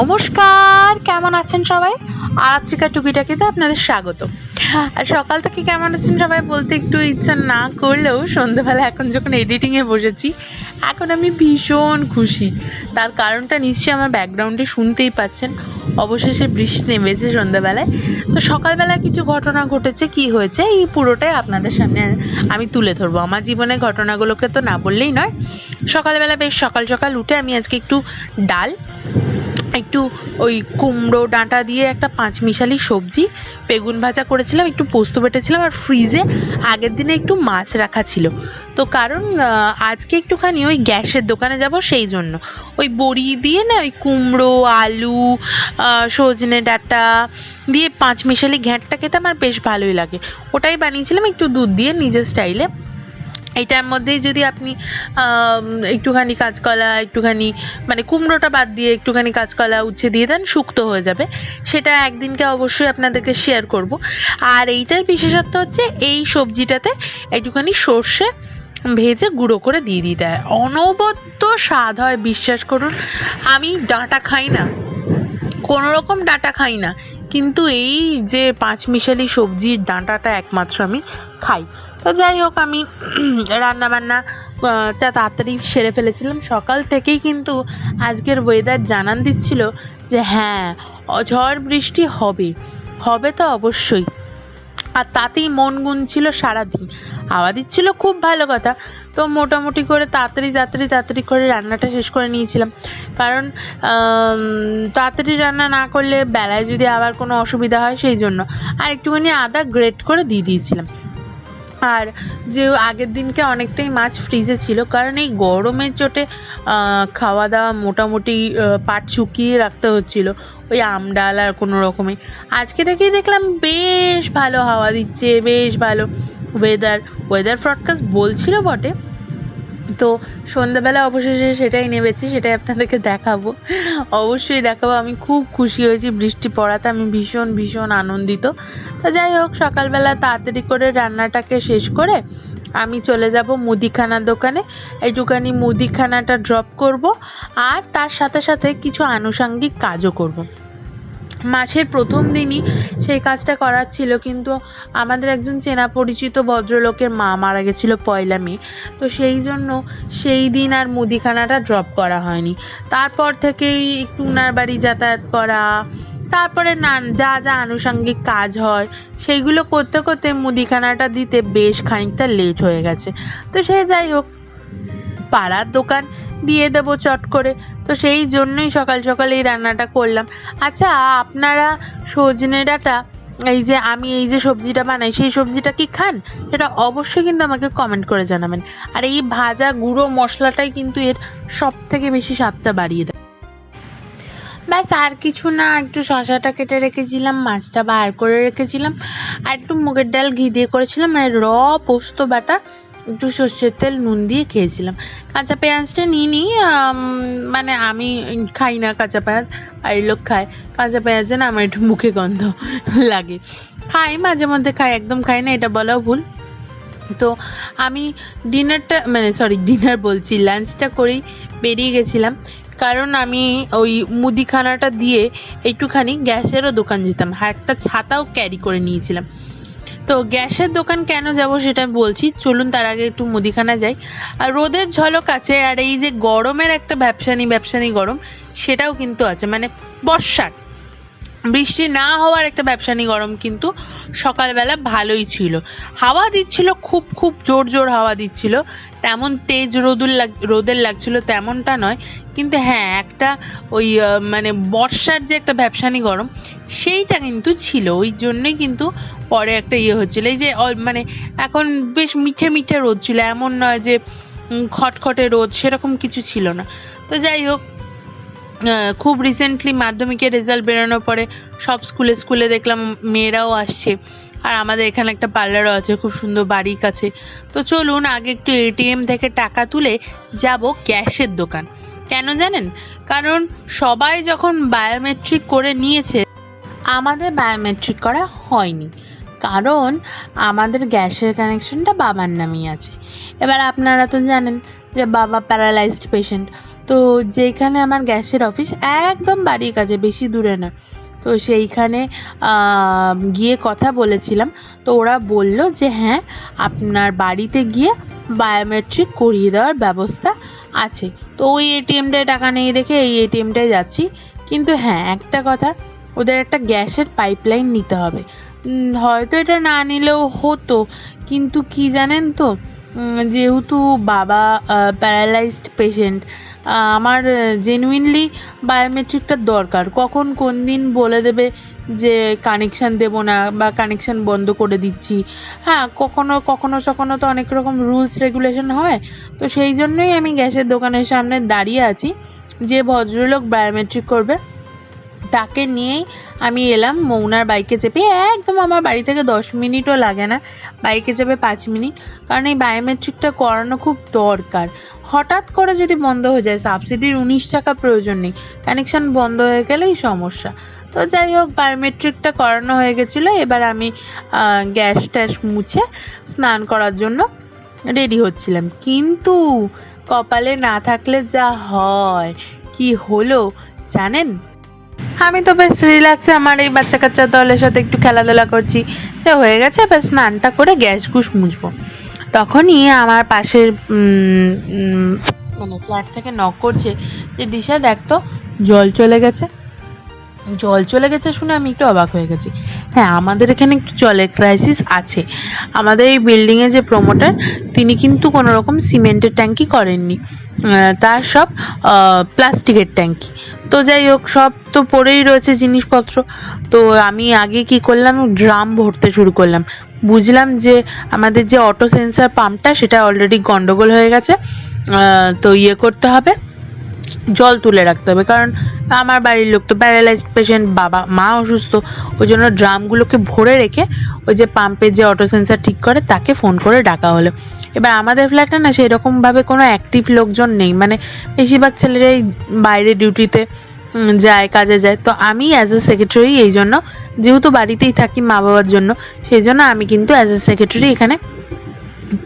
নমস্কার, কেমন আছেন সবাই? আরাত্রিকা টুকিটাকিতে আপনাদের স্বাগত আর সকাল থেকে কেমন আছেন সবাই বলতে একটু ইচ্ছা না করলেও সন্ধ্যেবেলা এখন যখন এডিটিংয়ে বসেছি, এখন আমি ভীষণ খুশি। তার কারণটা নিশ্চয়ই আমার ব্যাকগ্রাউন্ডে শুনতেই পাচ্ছেন। অবশেষে বৃষ্টি নেমেছে সন্ধ্যাবেলায়। তো সকালবেলা কিছু ঘটনা ঘটেছে, কি হয়েছে, এই পুরোটাই আপনাদের সামনে আমি তুলে ধরবো। আমার জীবনের ঘটনাগুলোকে তো না বললেই নয়। সকালবেলা বেশ সকাল সকাল উঠে আমি আজকে একটু ডাল একটু ওই কুমড়ো ডাঁটা দিয়ে একটা পাঁচমিশালি সবজি, বেগুন ভাজা করেছিলাম, একটু পোস্ত বেটেছিলাম আর ফ্রিজে আগের দিনে একটু মাছ রাখা ছিল। তো কারণ আজকে একটুখানি ওই গ্যাসের দোকানে যাব সেই জন্য। ওই বড়ি দিয়ে না ওই কুমড়ো, আলু সজনে ডাঁটা দিয়ে পাঁচমিশালি ঘ্যাঁটটা খেতে আমার বেশ ভালোই লাগে। ওটাই বানিয়েছিলাম, একটু দুধ দিয়ে নিজের স্টাইলে। এইটার মধ্যেই যদি আপনি একটুখানি কাঁচকলা, একটুখানি মানে কুমড়োটা বাদ দিয়ে একটুখানি কাঁচকলা উচ্ছে দিয়ে দেন, শুক্তো হয়ে যাবে। সেটা একদিনকে অবশ্যই আপনাদেরকে শেয়ার করব। আর এইটার বিশেষত্ব হচ্ছে, এই সবজিটাতে একটুখানি সর্ষে ভেজে গুঁড়ো করে দিয়ে দিতে হয়। অনবদ্য স্বাদ হয়, বিশ্বাস করুন। আমি ডাঁটা খাই না কোনো রকম ডাঁটা খাই না। কিন্তু এই যে পাঁচমিশালি সবজির ডাঁটাটা একমাত্র আমি খাই। তো যাই হোক, আমি রান্নাবান্না তাড়াতাড়ি সেরে ফেলেছিলাম। সকাল থেকেই কিন্তু আজকের ওয়েদার জানান দিচ্ছিল যে হ্যাঁ ঝড় বৃষ্টি হবে। হবে তো অবশ্যই। আর তাতেই মন গুনছিল সারাদিন। হাওয়া দিচ্ছিল খুব ভালো কথা। তো মোটামুটি করে তাড়াতাড়ি তাড়াতাড়ি তাড়াতাড়ি করে রান্নাটা শেষ করে নিয়েছিলাম। কারণ তাড়াতাড়ি রান্না না করলে বেলায় যদি আবার কোনো অসুবিধা হয়, সেই জন্য। আর একটুখানি আদা গ্রেট করে দিয়ে দিয়েছিলাম। আর যে আগের দিনকে অনেকটাই মাছ ফ্রিজে ছিল, কারণ এই গরমের চোটে খাওয়া দাওয়া মোটামুটি পাট শুকিয়ে রাখতে হচ্ছিল, ওই আমডাল আর কোনো রকমে। আজকে থেকেই দেখলাম বেশ ভালো হাওয়া দিচ্ছে, বেশ ভালো ওয়েদার ওয়েদার ফ্রডকাস্ট বলছিল বটে তো সন্ধ্যাবেলা অবশেষে সেটাই নেমেছি, সেটাই আপনাদেরকে দেখাবো। অবশ্যই দেখাবো, আমি খুব খুশি হয়েছি, বৃষ্টি পড়াতে আমি ভীষণ ভীষণ আনন্দিত। তো যাই হোক, সকালবেলা তাড়াতাড়ি করে রান্নাটাকে শেষ করে আমি চলে যাব মুদিখানার দোকানে। একটুখানি মুদিখানাটা ড্রপ করব, আর তার সাথে সাথে কিছু আনুষঙ্গিক কাজও করব। মাসের প্রথম দিনই সেই কাজটা করার ছিল, কিন্তু আমাদের একজন চেনা পরিচিত ভদ্রলোকের মা মারা গেছিল পয়লা মে, তো সেই জন্য সেই দিন আর মুদিখানাটা ড্রপ করা হয়নি। তারপর থেকেই একটু উনার বাড়ি যাতায়াত করা, তারপরে নান, যা যা আনুষঙ্গিক কাজ হয়, সেইগুলো করতে করতে মুদিখানাটা দিতে বেশ খানিকটা লেট হয়ে গেছে। তো সে যাই হোক, পাড়ার দোকান দিয়ে দেবো চট করে তো সেই জন্যই সকাল সকাল এই রান্নাটা করলাম। আচ্ছা আপনারা সজনে ডাটা, এই যে আমি এই যে সবজিটা বানাই, সেই সবজিটা কি খান? সেটা অবশ্যই কিন্তু আমাকে কমেন্ট করে জানাবেন। আর এই ভাজা গুঁড়ো মশলাটাই কিন্তু এর সব থেকে বেশি স্বাদটা বাড়িয়ে দেয়। ব্যাস, আর কিছু না, একটু শশাটা কেটে রেখেছিলাম, মাছটা বার করে রেখেছিলাম, আর একটু মুগের ডাল ঘি দিয়ে করেছিলাম, আর র পোস্ত বাটা একটু সর্ষের তেল, নুন দিয়ে খেয়েছিলাম। কাঁচা পেঁয়াজটা নিয়ে নিই মানে আমি খাই না কাঁচা পেঁয়াজ বাড়ির লোক খায়। কাঁচা পেঁয়াজে না আমার একটু মুখে গন্ধ লাগে। খাই, মাঝে মধ্যে খাই, একদম খাই না, এটা বলাও ভুল। তো আমি ডিনারটা মানে সরি, ডিনার বলছি, লাঞ্চটা করেই বেরিয়ে গেছিলাম। কারণ আমি ওই মুদিখানাটা দিয়ে একটুখানি গ্যাসেরও দোকান যেতাম, আর একটা ছাতাও ক্যারি করে নিয়েছিলাম। তো গ্যাসের দোকান কেন যাব সেটা বলছি। চলুন তার আগে একটু মুদিখানা যাই। আর রোদের ঝলক আছে, আর এই যে গরমের একটা ব্যবসানি ব্যবসানি গরম, সেটাও কিন্তু আছে। মানে বর্ষার, বৃষ্টি না হওয়ার একটা ব্যবসানি গরম কিন্তু সকালবেলা ভালোই ছিল। হাওয়া দিচ্ছিল, খুব খুব জোর জোর হাওয়া দিচ্ছিল। তেমন তেজ রোদুর লাগ, রোদের লাগছিল তেমনটা নয়। কিন্তু হ্যাঁ একটা ওই মানে বর্ষার যে একটা ব্যবসানি গরম সেইটা কিন্তু ছিল, ওই জন্যই কিন্তু পরে একটা ইয়ে হচ্ছিল। এই যে মানে এখন বেশ মিঠে মিঠে রোদ ছিল, এমন নয় যে খটখটে রোদ, সেরকম কিছু ছিল না। তো যাই হোক খুব রিসেন্টলি মাধ্যমিকের রেজাল্ট বেরোনোর পরে সব স্কুলে স্কুলে দেখলাম মেয়েরাও আসছে। আর আমাদের এখানে একটা পার্লারও আছে, খুব সুন্দর বাড়ির কাছে। তো চলুন আগে একটু এটিএম থেকে টাকা তুলে যাব ক্যাশের দোকান। কেন জানেন? কারণ সবাই যখন বায়োমেট্রিক করে নিয়েছে আমাদের বায়োমেট্রিক করা হয়নি। কারণ আমাদের গ্যাসের কানেকশনটা বাবার নামেই আছে। এবার আপনারা তো জানেন যে বাবা প্যারালাইজড পেশেন্ট তো যেখানে আমার গ্যাসের অফিস একদম বাড়ির কাছে, বেশি দূরে না। তো সেইখানে গিয়ে কথা বলেছিলাম। তো ওরা বলল যে হ্যাঁ আপনার বাড়িতে গিয়ে বায়োমেট্রিক করিয়ে দেওয়ার ব্যবস্থা আছে। তো ওই এটিএমটায় টাকা নেই রেখে এই এটিএমটায় যাচ্ছি। কিন্তু হ্যাঁ একটা কথা ওদের একটা গ্যাসের পাইপলাইন নিতে হবে। হয়তো এটা না নিলেও হতো, কিন্তু কি জানেন তো? যেহেতু বাবা প্যারালাইজড পেশেন্ট আমার জেনুইনলি বায়োমেট্রিকটা দরকার। কখন কোন দিন বলে দেবে যে কানেকশান দেবো না বা কানেকশান বন্ধ করে দিচ্ছি? হ্যাঁ কখনো কখনো সখনো তো অনেক রকম রুলস রেগুলেশন হয়। তো সেই জন্যই আমি গ্যাসের দোকানের সামনে দাঁড়িয়ে আছি যে ভদ্রলোক বায়োমেট্রিক করবে। তাকে নিয়েই আমি এলাম, মৌনার বাইকে চেপে। একদম আমার বাড়ি থেকে দশ মিনিটও লাগে না বাইকে চেপে পাঁচ মিনিট। কারণ এই বায়োমেট্রিকটা করানো খুব দরকার। হঠাৎ করে যদি বন্ধ হয়ে যায় সাবসিডির উনিশ টাকা প্রয়োজন নেই। কানেকশন বন্ধ হয়ে গেলেই সমস্যা। তো যাই হোক বায়োমেট্রিকটা করানো হয়ে গেছিল। এবার আমি গ্যাস ট্যাস মুছে স্নান করার জন্য রেডি হচ্ছিলাম। কিন্তু কপালে না থাকলে যা হয়, কি হলো জানেন? আমি তো বেশ রিল্যাক্সে আমার এই বাচ্চা কাচ্চা দলের সাথে একটু খেলাধুলা করছি। তো হয়ে গেছে, বেশ স্নানটা করে গ্যাস গুস মুছবো। তখনই আমার পাশের মানে ফ্ল্যাট থেকে নক করছে যে, দিশা দেখতো জল চলে গেছে। জল চলে গেছে শুনে আমি একটু অবাক হয়ে গেছি। হ্যাঁ আমাদের এখানে একটু জলের ক্রাইসিস আছে। আমাদের এই বিল্ডিংয়ে যে প্রমোটার তিনি কিন্তু কোনো রকম সিমেন্টের ট্যাঙ্কি করেননি। তার সব প্লাস্টিকের ট্যাঙ্কি। তো যাই হোক, সব তো পড়েই রয়েছে জিনিসপত্র। তো আমি আগে কি করলাম, ড্রাম ভরতে শুরু করলাম। বুঝলাম যে আমাদের যে অটো সেন্সার পাম্পটা সেটা অলরেডি গন্ডগোল হয়ে গেছে। তো ইয়ে করতে হবে। জল তুলে রাখতে হবে। কারণ আমার বাড়ির লোক তো প্যারালাইজড পেশেন্ট বাবা, মা অসুস্থ। ওই জন্য ড্রামগুলোকে ভরে রেখে ওই যে পাম্পের যে অটো সেন্সার ঠিক করে তাকে ফোন করে ডাকা হলো। এবার আমাদের ফ্ল্যাটে না সেরকমভাবে কোনো অ্যাক্টিভ লোকজন নেই। মানে বেশিরভাগ ছেলেরাই বাইরে ডিউটিতে যায়, কাজে যায়। তো আমি অ্যাজ এ সেক্রেটারি এই জন্য, যেহেতু বাড়িতেই থাকি মা বাবার জন্য, সেই জন্য আমি কিন্তু অ্যাজ এ সেক্রেটারি এখানে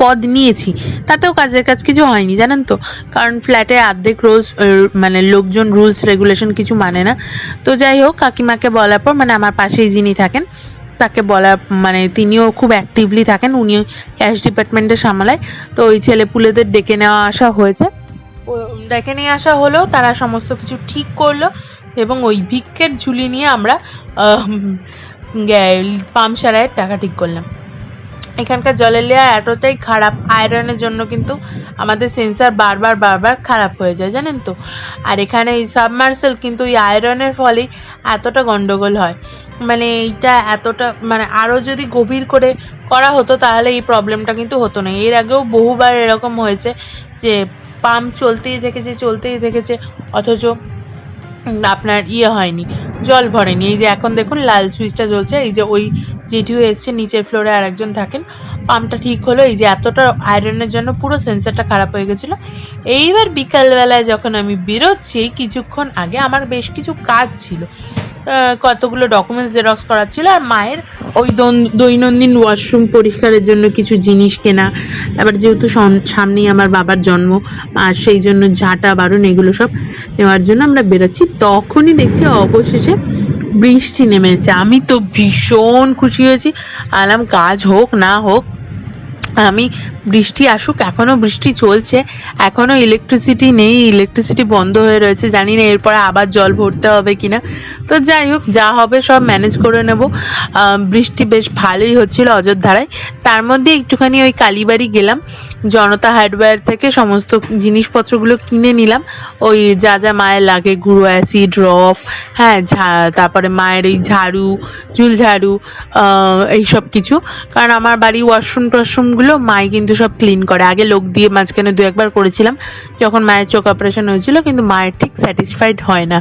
পদ নিয়েছি, তাতেও কাজের কাজ কিছু হয়নি, জানেন তো? কারণ ফ্ল্যাটে অর্ধেক রোজ মানে লোকজন রুলস, রেগুলেশন কিছু মানে না। তো যাই হোক, কাকিমাকে বলার পর মানে আমার পাশেই যিনি থাকেন, তাকে বলা মানে তিনিও খুব অ্যাক্টিভলি থাকেন উনি ক্যাশ ডিপার্টমেন্টে সামলায়। তো ওই ছেলে পুলেদের ডেকে নেওয়া আসা হয়েছে। ডেকে নিয়ে আসা হলো, তারা সমস্ত কিছু ঠিক করল, এবং ওই ভিক্ষের ঝুলি নিয়ে আমরা পাম্প সারায়ের টাকা ঠিক করলাম। এখানকার জলের লেয়ার এতটাই খারাপ আয়রনের জন্য কিন্তু আমাদের সেন্সার বারবার বারবার খারাপ হয়ে যায়, জানেন তো? আর এখানে এই সাবমার্সেল কিন্তু এই আয়রনের ফলেই এতটা গন্ডগোল হয়। মানে এইটা এতটা মানে আরও যদি গভীর করে করা হতো তাহলে এই প্রবলেমটা কিন্তু হতো না। এর আগেও বহুবার এরকম হয়েছে যে পাম্প চলতেই থেকেছে চলতেই থেকেছে, অথচ আপনার ইয়ে হয়নি, জল ভরেনি। এই যে এখন দেখুন লাল সুইচটা জ্বলছে, এই যে ওই জেঠিও এসছে, নিচের ফ্লোরে আরেকজন থাকেন। পাম্পটা ঠিক হলো, এই যে এতটা আয়রনের জন্য পুরো সেন্সারটা খারাপ হয়ে গেছিল। এইবার বিকালবেলায় যখন আমি বেরোচ্ছি, কিছুক্ষণ আগে আমার বেশ কিছু কাজ ছিল। কতগুলো ডকুমেন্টস জেরক্স করার ছিল আর মায়ের ওই দন- দৈনন্দিন ওয়াশরুম পরিষ্কারের জন্য কিছু জিনিস কেনা। তারপর যেহেতু সামনেই আমার বাবার জন্ম, আর সেই জন্য ঝাঁটা, বারণ এগুলো সব নেওয়ার জন্য আমরা বেরোচ্ছি। তখনই দেখছি অবশেষে বৃষ্টি নেমেছে। আমি তো ভীষণ খুশি হয়েছি। আলাম, কাজ হোক, না হোক, আমি বৃষ্টি আসুক, এখনও বৃষ্টি চলছে, এখনও ইলেকট্রিসিটি নেই ইলেকট্রিসিটি বন্ধ হয়ে রয়েছে, জানি না এরপরে আবার জল ভরতে হবে কিনা। তো যাই হোক, যা হবে সব ম্যানেজ করে নেব। বৃষ্টি বেশ ভালোই হচ্ছিল অযোধ্যায়। তার মধ্যে একটুখানি ওই কালীবাড়ি গেলাম, জনতা হার্ডওয়্যার থেকে সমস্ত জিনিসপত্রগুলো কিনে নিলাম। ওই যা যা মায়ের লাগে, গুঁড়ো অ্যাসিড রফ হ্যাঁ তারপরে মায়ের ওই ঝাড়ু, চুল ঝাড়ু এইসব কিছু। কারণ আমার বাড়ি ওয়াশরুম টশরুমগুলো মাই কিন্তু সব ক্লিন করে। আগে লোক দিয়ে মাঝখানে দু একবার করেছিলাম, যখন মায়ের চোখ অপারেশন হয়েছিল, কিন্তু মায়ের ঠিক স্যাটিসফাইড হয় না।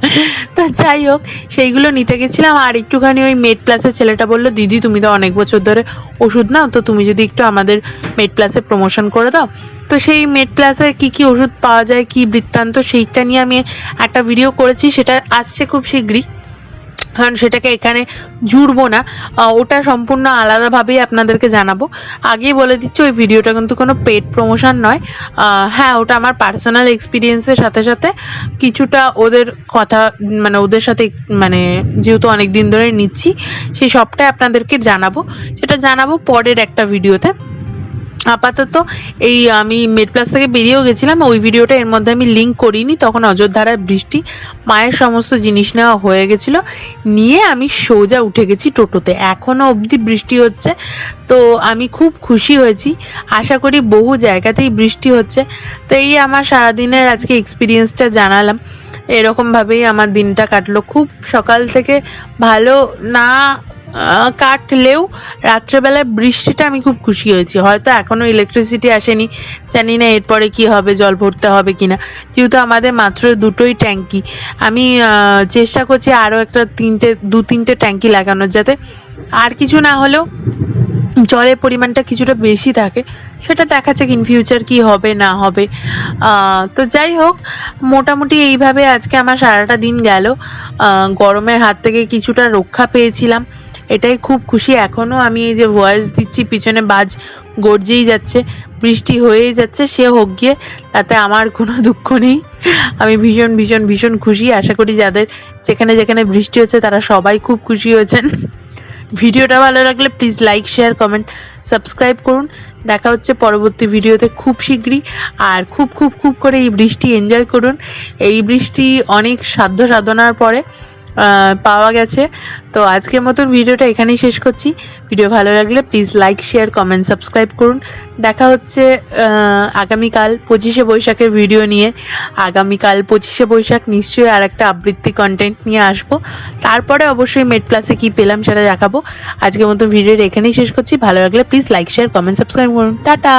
তো যাই হোক, সেইগুলো নিতে গেছিলাম, আর একটুখানি ওই মেড প্লাসের ছেলেটা বলল, দিদি, তুমি তো অনেক বছর ধরে ওষুধ নাও, তো তুমি যদি একটু আমাদের মেড প্লাসে প্রমোশন করে দাও। তো সেই মেড প্লাসে কি কি ওষুধ পাওয়া যায়, কি বৃত্তান্ত, সেইটা নিয়ে আমি একটা ভিডিও করেছি, সেটা আসছে খুব শীঘ্রই। কারণ সেটাকে এখানে জুড়বো না। ওটা সম্পূর্ণ আলাদাভাবেই আপনাদেরকে জানাব। আগেই বলে দিচ্ছি, ওই ভিডিওটা কিন্তু কোনো পেড প্রমোশন নয়। হ্যাঁ ওটা আমার পার্সোনাল এক্সপিরিয়েন্সের সাথে সাথে কিছুটা ওদের কথা মানে ওদের সাথে মানে যেহেতু অনেক দিন ধরে নিচ্ছি, সেই সবটাই আপনাদেরকে জানাব। সেটা জানাব পরের একটা ভিডিওতে। আপাতত এই আমি মেড প্লাস থেকে বেরিয়েও গেছিলাম, ওই ভিডিওটা এর মধ্যে আমি লিঙ্ক করিনি, তখন অযোধ্যারায় বৃষ্টি, মায়ের সমস্ত জিনিস নেওয়া হয়ে গেছিল, নিয়ে আমি সোজা উঠে গেছি টোটোতে এখনও অবধি বৃষ্টি হচ্ছে, তো আমি খুব খুশি হয়েছি, আশা করি বহু জায়গাতেই বৃষ্টি হচ্ছে, তো এই আমার সারাদিনের আজকে এক্সপিরিয়েন্সটা জানালাম, এরকমভাবেই আমার দিনটা কাটলো, খুব সকাল থেকে ভালো না কাটলেও রাত্রেবেলায় বৃষ্টিটা আমি খুব খুশি হয়েছি। হয়তো এখনও ইলেকট্রিসিটি আসেনি, জানি না এরপরে কি হবে, জল ভরতে হবে কি কিনা। যেহেতু আমাদের মাত্র দুটোই ট্যাঙ্কি, আমি চেষ্টা করছি আরও একটা তিনটে, দু তিনটে ট্যাঙ্কি লাগানোর যাতে আর কিছু না হলেও জলের পরিমাণটা কিছুটা বেশি থাকে, সেটা দেখা যাক ইন ফিউচার কি হবে, না হবে। তো যাই হোক, মোটামুটি এইভাবে আজকে আমার সারাটা দিন গেল। গরমের হাত থেকে কিছুটা রক্ষা পেয়েছিলাম। এটাই খুব খুশি। এখনও আমি এই যে ভয়েস দিচ্ছি, পিছনে বাজ গর্জেই যাচ্ছে, বৃষ্টি হয়েই যাচ্ছে, সে হোক গিয়ে, তাতে আমার কোনো দুঃখ নেই। আমি ভীষণ ভীষণ ভীষণ খুশি। আশা করি যাদের যেখানে যেখানে বৃষ্টি হচ্ছে, তারা সবাই খুব খুশি হয়েছেন। ভিডিওটা ভালো লাগলে please like share comment subscribe করুন। দেখা হচ্ছে পরবর্তী ভিডিওতে খুব শীঘ্রই। আর খুব খুব খুব করে এই বৃষ্টি এনজয় করুন। এই বৃষ্টি অনেক সাধ্য সাধনার পরে পাওয়া গেছে। তো আজকের মতন ভিডিওটা এখানেই শেষ করছি। ভিডিও ভালো লাগলে please like share comment subscribe করুন। দেখা হচ্ছে আগামীকাল পঁচিশে বৈশাখের ভিডিও নিয়ে। আগামীকাল পঁচিশে বৈশাখ নিশ্চয়ই আর একটা আবৃত্তি কন্টেন্ট নিয়ে আসব। তারপরে অবশ্যই মেড প্লাসে কি পেলাম সেটা দেখাবো। আজকের মতো ভিডিওটা এখানেই শেষ করছি। ভালো লাগলে please like share comment subscribe করুন। টাটা!